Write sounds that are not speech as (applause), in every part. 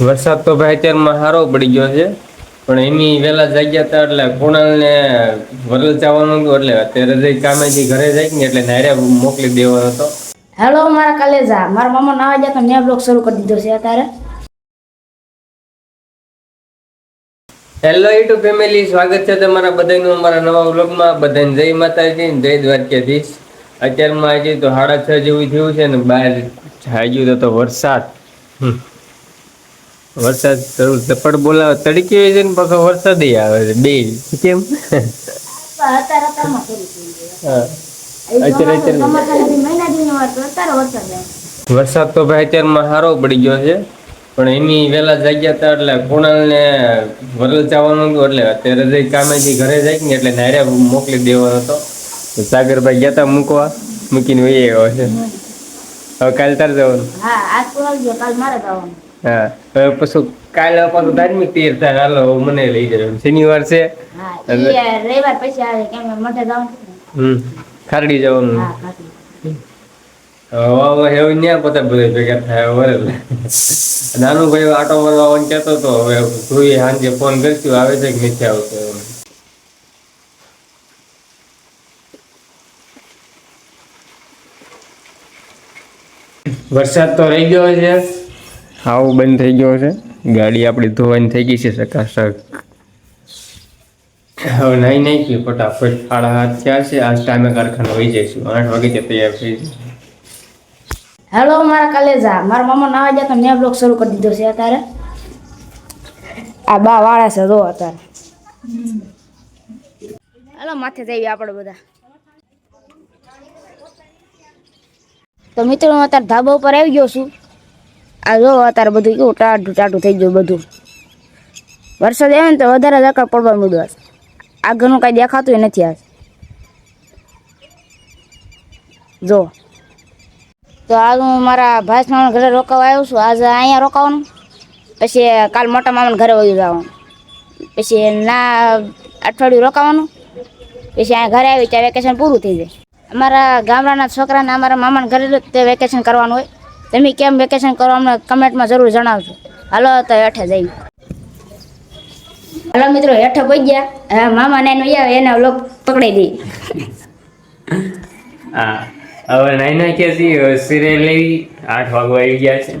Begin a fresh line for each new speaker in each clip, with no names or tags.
વરસાદ તો ભાઈ અત્યારમાં સારો પડી ગયો છે. પણ એની વહેલા જાગ્યા હતા એટલે કુણાલને વરલ જવાનું હતું એટલે અત્યારે જઈ કામેથી ઘરે જાય ને એટલે નાયરે મોકલી દેવાનો હતો.
હેલો મારા કલેજા. મારા મામા ના આવ્યા તો મેં બ્લોગ શરૂ કરી દીધો છે અત્યારે.
હેલો યુટ્યુબ ફેમિલી સ્વાગત છે તમારા બધાનું અમારા નવા વ્લોગમાં બધાને જય માતાજી જય દ્વારકાધીશ. અત્યારમાં હજી તો સાડા છ જેવું થયું છે ને બહાર જાગ્યું તો વરસાદ. વરસાદ ઝપડ બોલાવે તડકી હોય છે ને પાછો વરસાદ આવે છે બે. કેમ?
વરસાદ
તો ભાઈ અત્યારમાં સારો પડી ગયો છે. પણ એની વેલા જાગ્યા હતા એટલે કુણાલ ને વરલ જવાનું હતું એટલે અત્યારે જઈ કામેથી ઘરે જાય ને એટલે નાયરે મોકલી દેવાનો હતો. તો સાગરભાઈ ગયા હતા મૂકવા. મૂકીને વહી આવ્યો છે. હવે કાલે તારે જવાનું.
હા આજ કુણાલ ગયો કાલ મારે જવાનું.
હા. હવે પછી કાલે પાછું ધાર્મિક તીર થાય હાલો હવે મને લઈ જાય શનિવાર છે.
રવિવાર પછી આવે કેમ કે જવાનું
હમ ખારડી જવાનું. હવે હવે ન્યા પોતા બધા ભેગા થાય વરલ નાનું ભાઈ આટો મારવા આવવાનું કહેતો હતો હવે સાંજે ફોન કરશું આવે છે કે નથી આવતો. વરસાદ તો રહી ગયો છે. આવું બંધ થઈ ગયો છે. ગાડી આપણી ધોવાની થઈ ગઈ છે સકાસક. હવે નહીં નહીં કે ફટાફટ. સાડા હાથ થયા છે. આજ ટાઈમે કારખાના વહી જઈશું. આઠ વાગે તે તૈયાર થઈ
હેલો મારા કલેજા. મારા મામા નાવા ગયા તો મેં બ્લોગ શરૂ કરી દીધો છે અત્યારે. આ બા વાળા છે જો અત્યારે. હેલો માથે જઈએ આપણે બધા. તો મિત્રો હું અત્યારે ધાબા ઉપર આવી ગયો છું. આ જો અત્યારે બધું કેવું ટાઢું ટાઢું થઈ ગયું બધું. વરસાદ આવે ને તો વધારે જકડ પડવા માંડ્યો હશે. આગળનું કાંઈ દેખાતું નથી આજ. જો. તો આજ હું મારા ભાઈ મામાના ઘરે રોકાવા આવ્યો છું. આજે અહીંયા રોકાવાનું. પછી કાલ મોટા મામાના ઘરે વયું જવાનું. પછી ના અઠવાડિયું રોકાવાનું. પછી અહીંયા ઘરે આવી ત્યાં વેકેશન પૂરું થઈ જાય. અમારા ગામડાના છોકરાને અમારા મામાના ઘરે તે વેકેશન કરવાનું હોય. તમે કેમ વેકેશન કરો અમને કમેન્ટમાં જરૂર જણાવજો. હાલો તો હેઠે જઈએ. હાલો મિત્રો હેઠે પહોંચી ગયા. હા મામા ને આવે એને લોક પકડી દઈ
હા હવે નાઈના કે હવે સિરિયલ લેવી આઠ વાગવા આવી ગયા છે.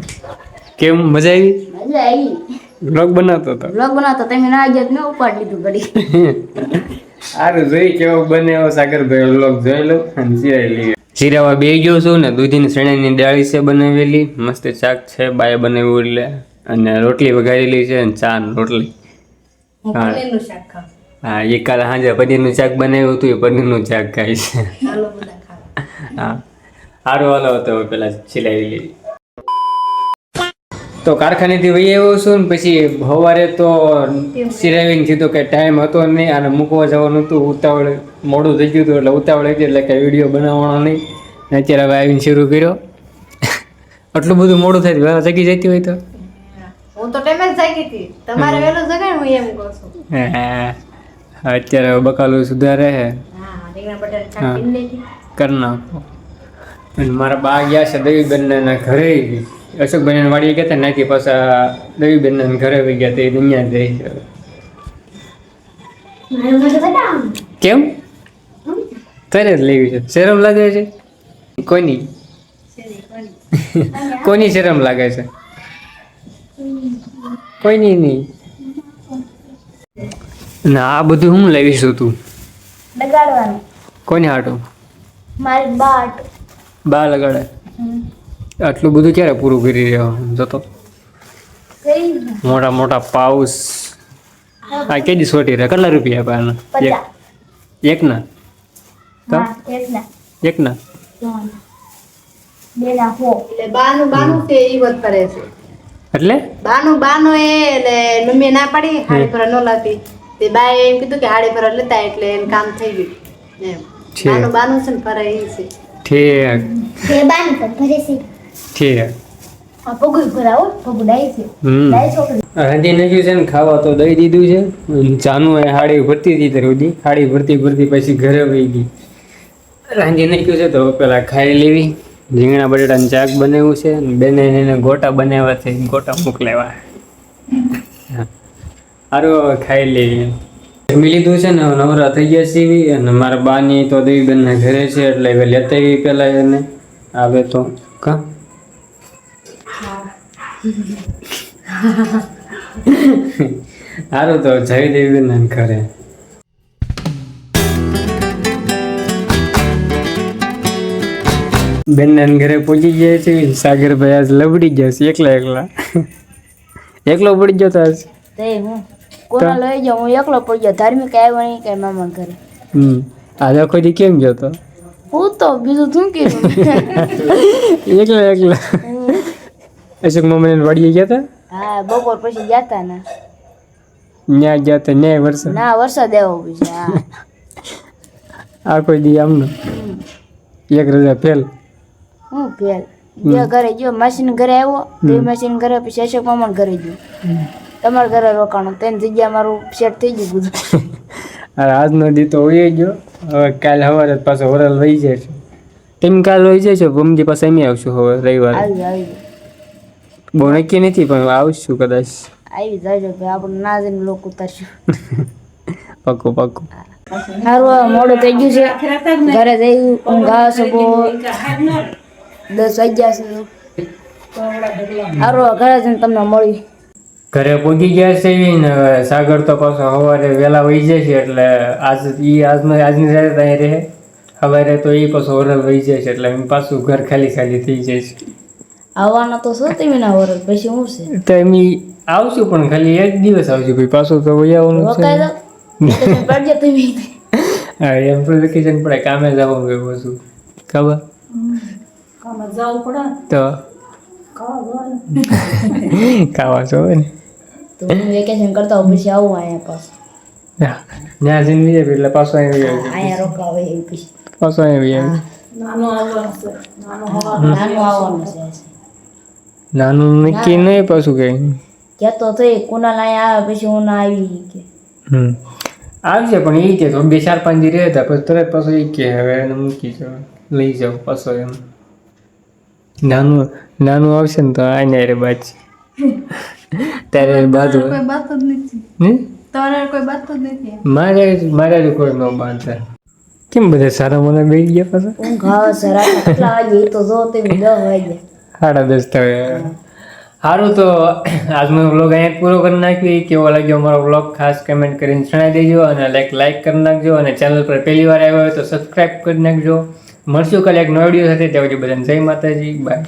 કેમ મજા આવી?
મજા આવી.
બ્લોગ બનાવતો હતો
બ્લોગ બનાવતો તમે ના તો મેં ઉપાડી લીધું ઘડી. (laughs)
સારું જોઈ કેવો બને એવો સાગરભાઈ બ્લોગ જોઈ લો અને સિરિયલ લેવી. જીરાવા બે ગયો છું ને દૂધીની શેણાની ડાળી છે બનાવેલી. મસ્ત શાક છે બાય બનાવ્યું એટલે. અને રોટલી વઘારેલી છે અને ચા રોટલી.
હા.
એ કાલે સાંજે પનીરનું શાક બનાવ્યું હતું એ પનીરનું શાક ખાય છે. હા. સારું હાલો તો પેલા સિલાવી લીધી તો કારખાનેથી વહી આવ્યો છું ને પછી સવારે તો સિરાવીને થયું કે ટાઈમ હતો નહીં અને મૂકવા જવાનું હતું ઉતાવળ મોડું થઈ ગયું હતું એટલે ઉતાવળ હતી એટલે કે વીડિયો બનાવવાનો નહીં. ને અત્યારે હવે આવીને શરૂ કર્યો. (laughs) આટલું બધું મોડું થાય જગી જતી હોય તો?
હું તો ટાઈમે જ જાગી હતી. તમારે વહેલો જગાય હું એમ કહું છું.
હા, અત્યારે બકાલું સુધારે હે.
હા રીંગણા બટાટા પીને
કરી નાખો. અને મારા બા ગયા છે દેવીબેનના ઘરે. અશોકભાઈ વાડીએ ગયા હતા નાથી પાછા દેવીબેનના ઘરે આવી ગયા તે દુનિયા જ રહી કેમ? તારે જ લેવી છે. શરમ લાગે છે? કોની? કોની? શરમ લાગે છે? કોઈની નહીં. ના આ બધું હું લેવીશું તું? કોને હાટું?
મારી બાટ.
બા લગાડે. આટલું બધું ક્યારે પૂરું કરી રહ્યો? જતો. મોટા મોટા પાઉસ. આ કેજી સોટી રહ્યા? કેટલા રૂપિયા આપ્યા એક
ત્રણ. બે ના
એટલે બાનું બાનું એ એટલે મમ્મીએ ના પાડી હાડે પર ન લાવતી. તે બાએ એમ કીધું કે હાડી પર લેતા એટલે એમ કામ થઈ ગયું. એમ. બાનું બાનું છે ને ફરે એ છે.
ઠીક.
બે બાની પર ભરે છે.
ઠીક.
આ પગું ભરાવો પગું ડાય છે. ડાય છોકરી.
રાંધી નાખ્યું છે ને ખાવા તો દઈ દીધું છે. ચાનું એ હાડી ભરતી હતી સુધી હાડી ભરતી ભરતી પછી ઘરે વહી ગઈ. રાંધી નાખ્યું છે તો પેલા ખાઈ લેવી. રીંગણા બટેટાનું ચાક બનાવ્યું છે બેને એને ગોટા બનાવ્યા છે. ગોટા મોકલાવ્યા
સારું ખાઈ લઈએ. જમી લીધું છે ને નવરા થઈ ગયા છીએ અને મારા બાની તો દેવીબેનના ઘરે છે એટલે હવે લેતા આવી પેલા એને. આવે તો. કા? સારું તો જય દેવીબેનના ઘરે. બેનના ઘરે પહોંચી ગયા છે. સાગરભાઈ આજ લબડી ગયા છે. એકલા એકલા. એકલો પડી ગયો તો આજ.
હું? કોના લઈ જાઉં? હું એકલો પડી ગયો ધાર્મિક આવ્યો નહીં કઈ મામા ઘરે.
હમ. આજે આખો દી કેમ ગયો તો?
હું તો બીજું શું કીધું?
એકલા એકલા. અશોક મામાને વાડીએ ગયા હતા
હા બપોર પછી જતા ને.
ન્યા ગયા હતા ન્યાય વરસાદ
ના વરસાદ આવ્યો પછી હા.
આ કોઈ દી આમનો. એક રજા ફેલ.
હું ફેલ? બે ઘરે ગયો માસીને ઘરે આવ્યો બે માસીને ઘરે પછી અશોક મામાને ઘરે ગયો. તમારા ઘરે રોકાણું તેની જગ્યા મારું સેટ થઈ ગયું બધું. (laughs)
અરે આજનો દી તો હોઈ ગયો. હવે કાલ સવારે જ પાછો ઓરલ વહી જાય છે. તેમ કાલ વહી જાય છે ભૂમજી પાસે એમ આવશું હવે રવિવારે.
આવી આવી
બહુ નક્કી નથી પણ આવશું કદાચ.
આવી જાય છે આપણે ના જઈને લોકો ઉતારશું. (laughs)
પાકું પાકું
સારું મોડું થઈ ગયું છે. ઘરે જઈ ઊંઘ છે દસ વાગ્યા છે. સારું ઘરે જઈને તમને મળી
ઘરે પહોંચી ગયા છે ને હવે સાગર તો પાછો સવારે વહેલા વહી જાય છે એટલે આજ ઈ આજનો આજની રાતે ત્યાં રહે. સવારે તો એ પાછો વરલ વહી જાય છે એટલે પાછું ઘર ખાલી ખાલી થઈ જાય છે.
આવવાનો તો છો તમે ના વરસ પછી હું છે?
તો એમ આવશું પણ ખાલી એક દિવસ આવશું ભાઈ પાછું તો વહી આવવાનું છે (laughs)
તમે.
હા એમ તો વેકેશન પડે કામે જવાનું હોય પાછું. ખબર? તો? ખાવા છો (laughs) ને?
તો વેકેશન કરતા હોય પછી આવું અહીંયા પાછું.
ત્યાં જઈને બીજે એટલે પાછો આવી
અહીંયા રોકાવે એ પછી.
પાછો આવી જાય
નાનું આવવાનો છે
નાનું નક્કી નહીં પાછું કઈ.
તો થઈ કોના અહીંયા આવે પછી હું ના આવી કે
હમ. આવશે પણ એ કે તો બે ચાર પાંચ દી રહેતા પછી તરત પાછો એ કે હવે એને મૂકી જાવ લઈ જાવ પાછો એમ. નાનું નાનું આવશે ને તો આને રે બાજી. (laughs) ત્યારે બાજુ
કોઈ બાત જ નથી? તમારે કોઈ બાત જ નથી
મારે મારે તો કોઈ ન બાંધે. કેમ બધા સારા મને બે ગયા પાછા?
ઊંઘ આવે સારા કેટલા વાગે તો જો તમે દસ વાગે
સાડા દસ થયા સારું તો આજનો વ્લોગ અહીંયા પૂરો કરી નાખ્યો કેવો લાગ્યો અમારો વ્લોગ ખાસ કમેન્ટ કરીને જણાવી દેજો અને લાઈક લાઈક કરી નાખજો અને ચેનલ પર પહેલી વાર આવ્યો હોય તો સબસ્ક્રાઈબ કરી નાખજો. મળશું કાલે એક નવો વીડિયો સાથે. ત્યાં સુધી બધાને જય માતાજી. બાય